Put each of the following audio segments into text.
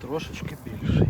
трошечки більший.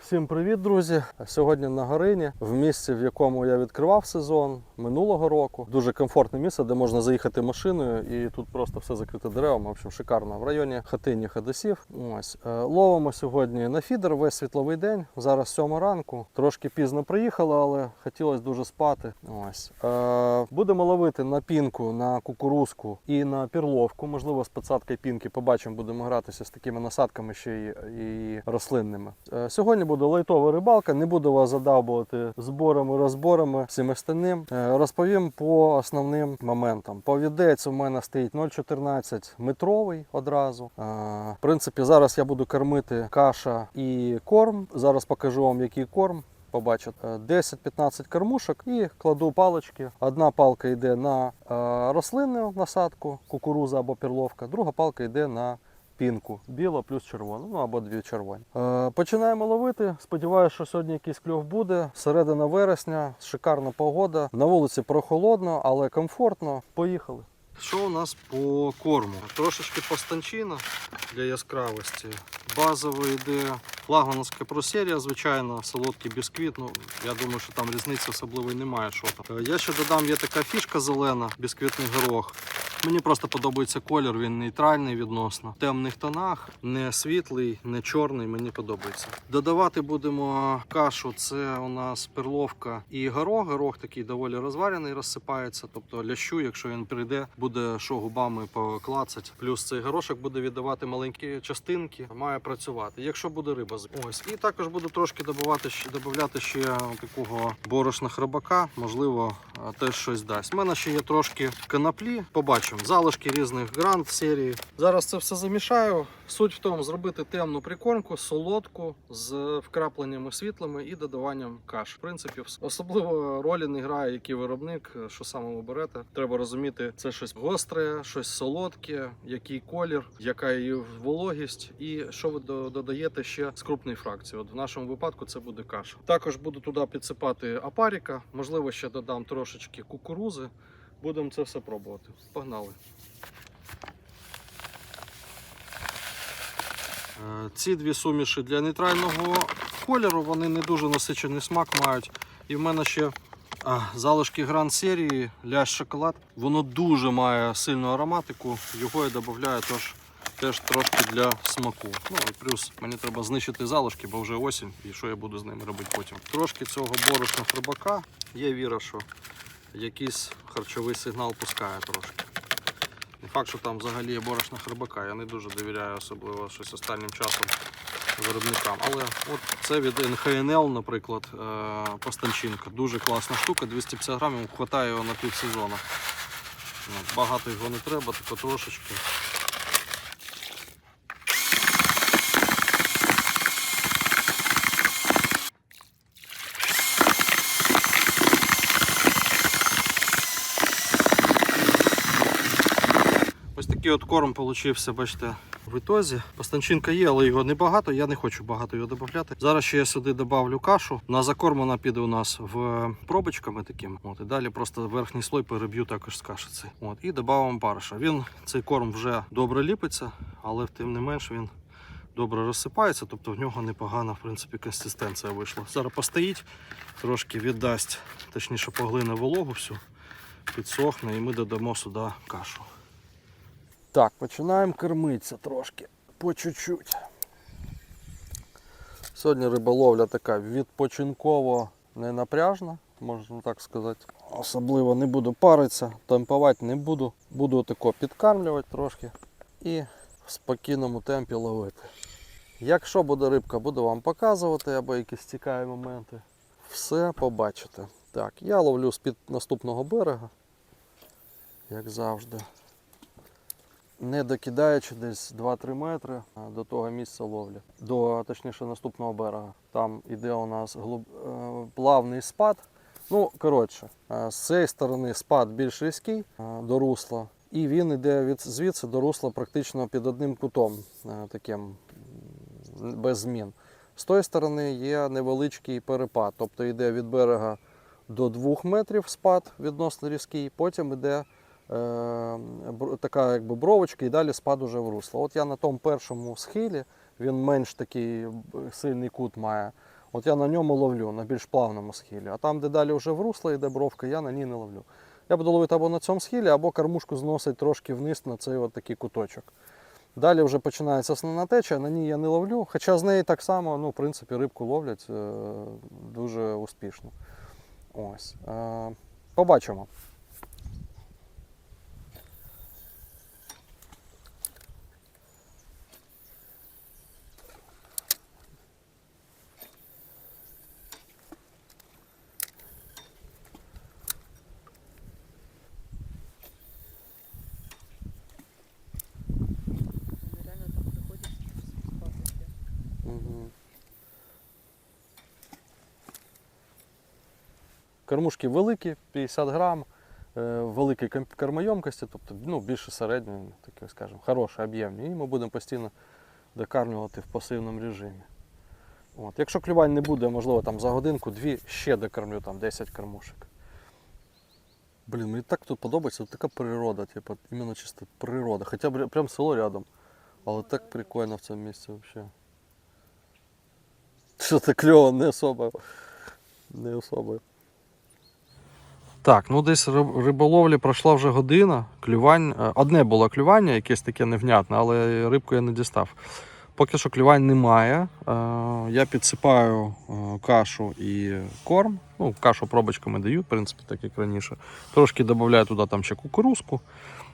Всім привіт, друзі! Сьогодні на Горині, в місці, в якому я відкривав сезон минулого року. Дуже комфортне місце, де можна заїхати машиною, і тут просто все закрите деревами. В общем, шикарно. В районі хатині Хадасів. Ось Е, ловимо сьогодні на фідер весь світловий день. Зараз сьома ранку. Трошки пізно приїхали, але хотілося дуже спати. Ось Е, будемо ловити на пінку, на кукурузку і на пірловку. Можливо, з підсадкою пінки побачимо, будемо гратися з такими насадками ще й і рослинними. Е, Сьогодні буде лайтова рибалка, не буду вас задавбувати зборами, розборами, всім остальним. Е, Розповім по основним моментам. Повідець у мене стоїть 0,14 метровий одразу. Е, В принципі, зараз я буду кормити каша і корм. Зараз покажу вам, який корм. Побачите, Е, 10-15 кормушок і кладу палички. Одна палка йде на е, рослинну насадку, кукуруза або перловка, друга палка йде на пінку, біла плюс червона, ну або дві червоні. Е, починаємо ловити. Сподіваюся, що сьогодні якийсь кльов буде. Середина вересня, шикарна погода. На вулиці прохолодно, але комфортно. Поїхали. Що у нас по корму? Трошечки постанчина для яскравості. Базовий йде флагманська просерія, звичайно, солодкий бісквіт. Ну, я думаю, що там різниці особливої немає. Що там. Е, Я ще додам, є така фішка зелена, бісквітний горох. Мені просто подобається колір, він нейтральний відносно. В темних тонах, не світлий, не чорний, мені подобається. Додавати будемо кашу, це у нас перловка і горох. Горох такий доволі розварений, розсипається. Тобто лящу, якщо він прийде, буде що губами поклацать. Плюс цей горошок буде віддавати маленькі частинки, має працювати. Якщо буде риба ось. І також буду трошки додавати додавати ще такого борошна храбака, можливо, е, теж щось дасть. У мене ще є трошки коноплі. Побачимо залишки різних грант серії. Зараз це все замішаю. Суть в тому зробити темну прикормку, солодку з вкрапленнями світлими і додаванням каш. В принципі, особливо ролі не грає, який виробник, що саме ви берете. Треба розуміти, це щось гостре, щось солодке, який колір, яка її вологість, і що ви до- додаєте ще з крупної фракції. От в нашому випадку це буде каша. Також буду туди підсипати апаріка, можливо, ще додам трошечки кукурузи. Будемо це все пробувати. Погнали. Е, Ці дві суміші для нейтрального кольору, вони не дуже насичений смак мають. І в мене ще а, залишки гран серії лящ шоколад. Воно дуже має сильну ароматику, його я додаю теж, теж трошки для смаку. Ну і плюс мені треба знищити залишки, бо вже осінь, і що я буду з ними робити потім. Трошки цього борошна хребака. Є віра, що якийсь харчовий сигнал пускає трошки. Не факт, що там взагалі є борошна хребака. Я не дуже довіряю особливо щось останнім часом виробникам. Але от це від НХНЛ, наприклад, е, Постанчинка. Дуже класна штука, 250 грамів, хватає його на півсезону. Багато його не треба, тільки трошечки. Ось такий от корм получився, бачите, в ітозі. Постанчинка є, але його небагато. Я не хочу багато його додати. Зараз ще я сюди додавлю кашу. На закорм вона піде у нас в пробочками такими. От, і далі просто верхній слой переб'ю також з кашиці. От, і додамо париша. Він цей корм вже добре ліпиться, але тим не менш він. Добре розсипається, тобто в нього непогана в принципі, консистенція вийшла. Зараз постоїть, трошки віддасть, точніше поглине вологу всю, підсохне і ми додамо сюди кашу. Так, починаємо кормитися трошки, по чуть-чуть. Сьогодні риболовля така відпочинково ненапряжна, можна так сказати. Особливо не буду паритися, темпувати не буду. Буду тако підкармлювати трошки і в спокійному темпі ловити. Якщо буде рибка, буду вам показувати або якісь цікаві моменти. Все побачите. Так, я ловлю з-під наступного берега, як завжди не докидаючи десь 2-3 метри до того місця ловлі, до точніше наступного берега. Там іде у нас глиб... е, плавний спад. Ну, коротше, е, з цієї сторони спад більш різкий е, до русла, і він йде від звідси до русла практично під одним кутом, е, таким без змін. З тої сторони є невеличкий перепад, тобто йде від берега до 2 метрів спад відносно різкий, потім йде е, така якби бровочка і далі спад уже в русло. От я на тому першому схилі, він менш такий сильний кут має. От я на ньому ловлю, на більш плавному схилі. А там, де далі вже в русло йде бровка, я на ній не ловлю. Я буду ловити або на цьому схилі, або кормушку зносить трошки вниз на цей от такий куточок. Далі вже починається основна теча, на ній я не ловлю, хоча з неї так само, ну, в принципі, рибку ловлять е, дуже успішно. Ось. Е, побачимо. Кормушки великі, 50 грам, е, великої ком- кормоємкості, тобто ну, більше середньої, таке, скажімо, хороші, об'ємні. І ми будемо постійно докармлювати в пасивному режимі. От. Якщо клювань не буде, можливо, там за годинку-дві ще докормлю там 10 кормушек. Блін, мені так тут подобається, от така природа, типу, іменно чисто природа. Хоча б прям село рядом. Але так прикольно в цьому місці взагалі. Що це кльово, не особо. Не особо. Так, ну десь риб- риболовлі пройшла вже година. Клювань. е, Одне було клювання, якесь таке невнятне, але рибку я не дістав. Поки що клювань немає. Е, Я підсипаю е, кашу і корм. Ну, кашу пробочками даю, в принципі, так як раніше. Трошки додаю туди там ще кукурузку.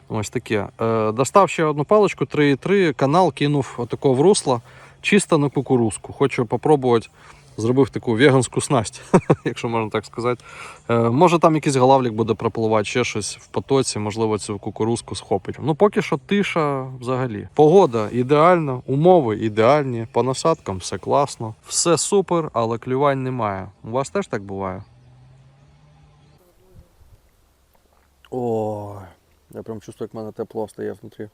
Ось таке. Достав ще одну паличку 3,3, канал кинув отако в русло, чисто на кукурузку. Хочу попробувати. Зробив таку веганську снасть, якщо можна так сказати. Е, може там якийсь галавлік буде пропливати, ще щось в потоці, можливо, цю кукурузку схопить. Ну поки що тиша взагалі. Погода ідеальна, умови ідеальні, по насадкам все класно, все супер, але клювань немає. У вас теж так буває? Ой, я прям чувствую, як в мене тепло стає внутрі.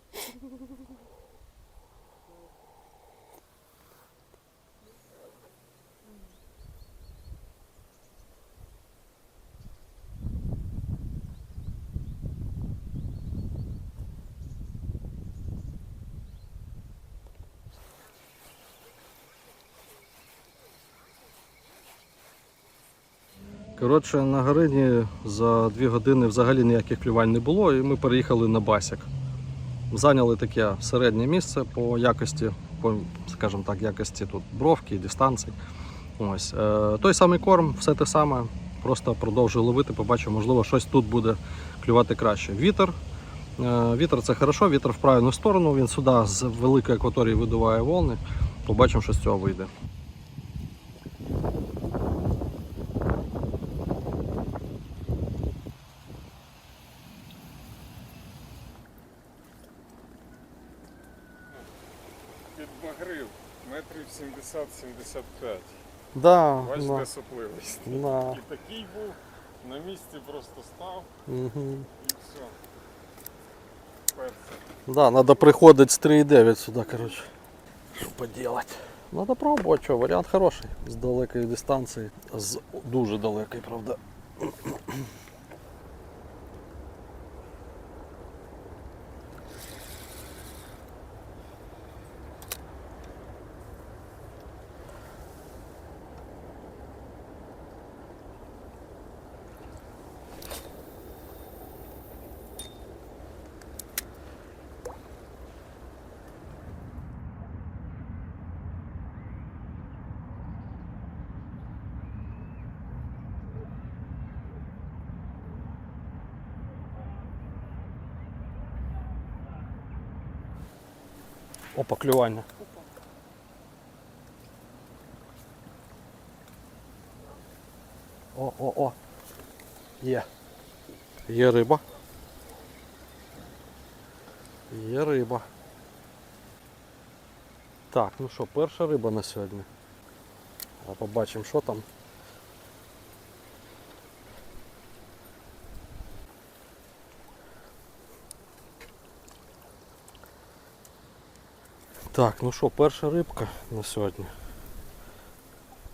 Коротше, на Гарині за дві години взагалі ніяких клювань не було, і ми переїхали на Басяк. Зайняли таке середнє місце по якості, по, скажімо так, якості тут бровки, дистанцій. Ось. Е, той самий корм, все те саме, просто продовжую ловити, побачу, можливо, щось тут буде клювати краще. Вітер. Е, вітер це хорошо, вітер в правильну сторону, він сюди з великої акваторії видуває волни. Побачимо, що з цього вийде. Підбагрив метрів 70-75. Да, Бачите да, сопливість. да. І такий був, на місці просто став Угу. і все. Перце. Да, надо приходить з 3,9 сюди, короче. Що поделать? Надо пробувати, що варіант хороший. З далекої дистанції. З дуже далекої, правда. Опа, клювання. О, о, о. Є. Є риба. Є риба. Так, ну що, перша риба на сьогодні. А побачимо, що там. Так, ну що, перша рибка на сьогодні.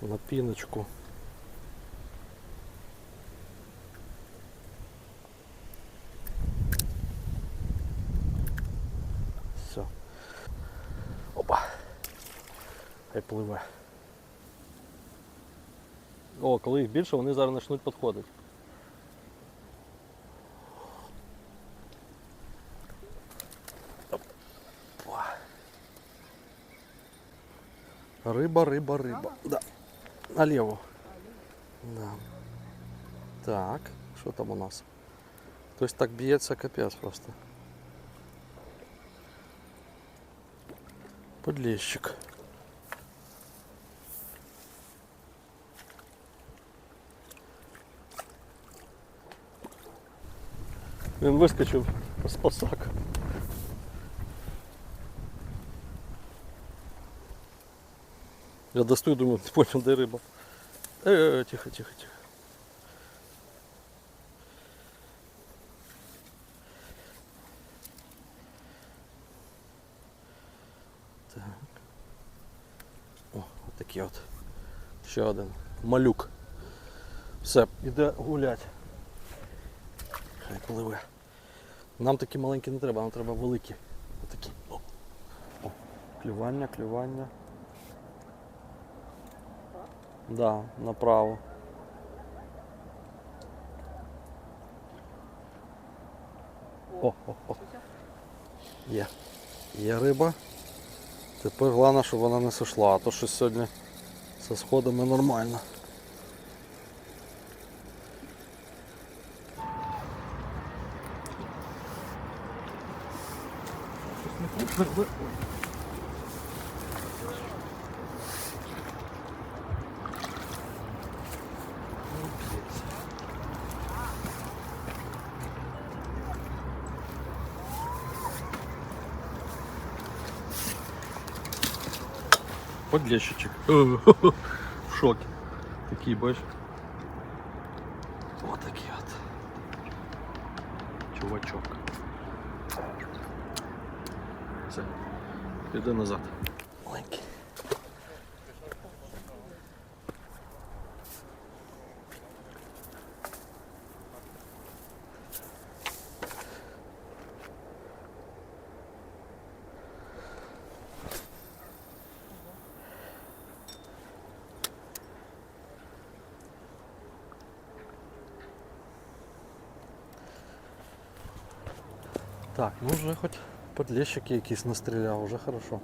на піночку. Все. Опа. Хай пливе. О, коли їх більше, вони зараз почнуть підходити. Опа. Риба, риба, риба. Да. Наліво. Да. Так, що там у нас? Хтось так б'ється капець просто. Подлещик. Він вискочив з пасака. Я достаю, думаю, не понял, де риба. Е, е, тихо, тихо, тихо. Так. О, отакий от. Ще один. Малюк. Все, іде гулять. Хай пливе. Нам такі маленькі не треба, нам треба великі. Отакі. О. О. Клювання, клювання. Да, направо. О, о, о. Є. Є риба. Тепер головне, щоб вона не сошла, а то щось сьогодні зі сходами нормально. Подлещичек. В шоке. Такие больше. Вот такие вот. Чувачок. Все. Іди назад. Маленький. Так, ну вже хоч подлещики якісь настріляв, вже хорошо.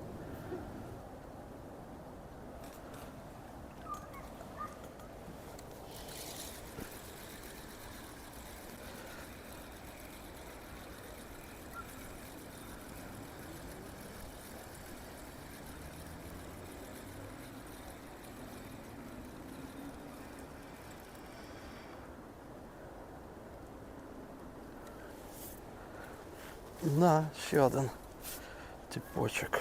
На, ще один типочок.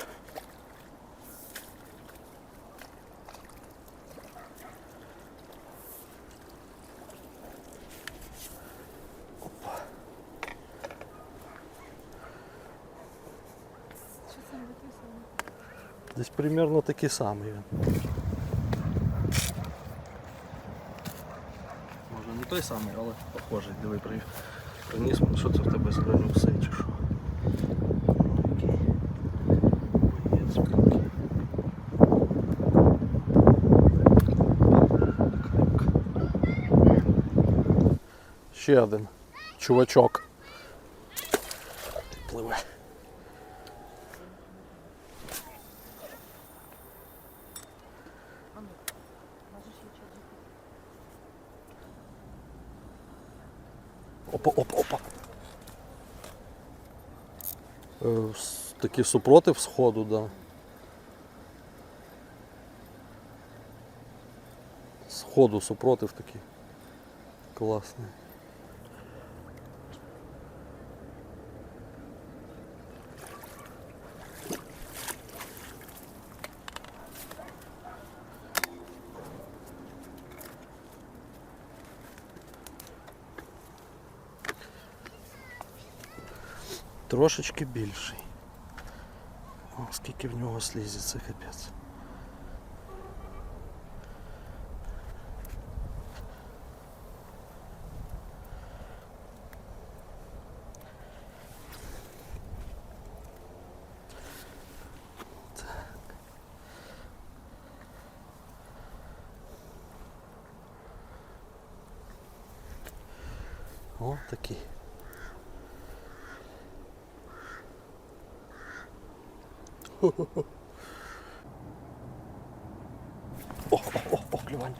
Виписано? Десь примерно такий самий він. Не той самий, але похожий. Диви, при- приніс, що це в тебе зелені уси чи що? Ну, який. Боєць великий. Ще один чувачок. Пливе. А ну, можеш її чого Опа, опа, опа. Е, Такий супротив сходу, да. Сходу супротив такий. Класний. трошечки більший. О, скільки в нього слізі, це капець. О, такий. О, о, о, о, клювання.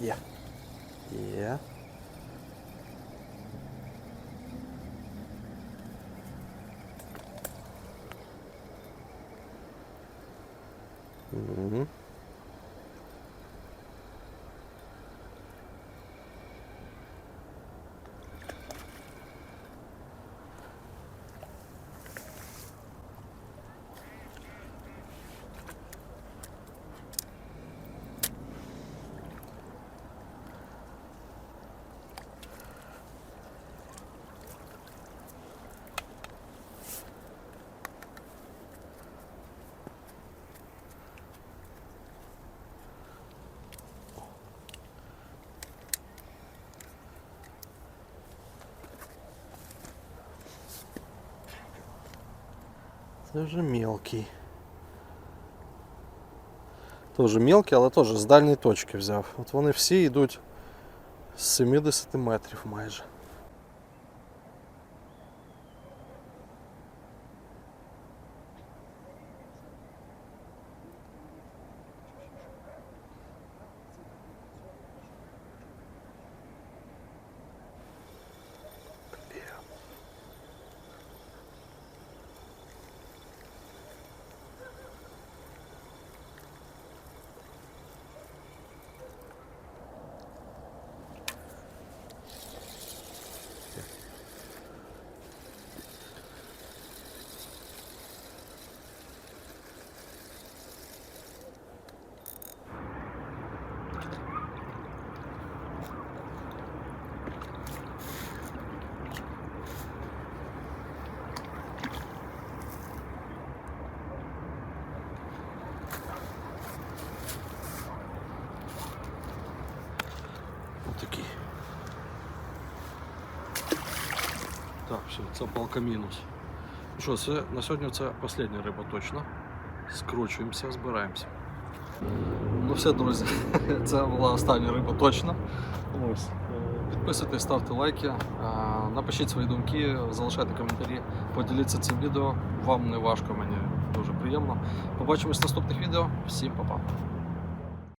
Є. Є. Це мелкий. Тоже мелкий, але теж з дальньої точки взяв. От вони всі йдуть з 70 метрів майже. Отакий. Так, все, це палка мінус. Ну що, це, на сьогодні це остання риба точно. Скручуємося, збираємося. Ну все, друзі, це була остання риба точно. Ось. Підписуйтесь, ставте лайки, напишіть свої думки, залишайте коментарі, поділіться цим відео. Вам не важко, мені дуже приємно. Побачимось в наступних відео. Всім па-па.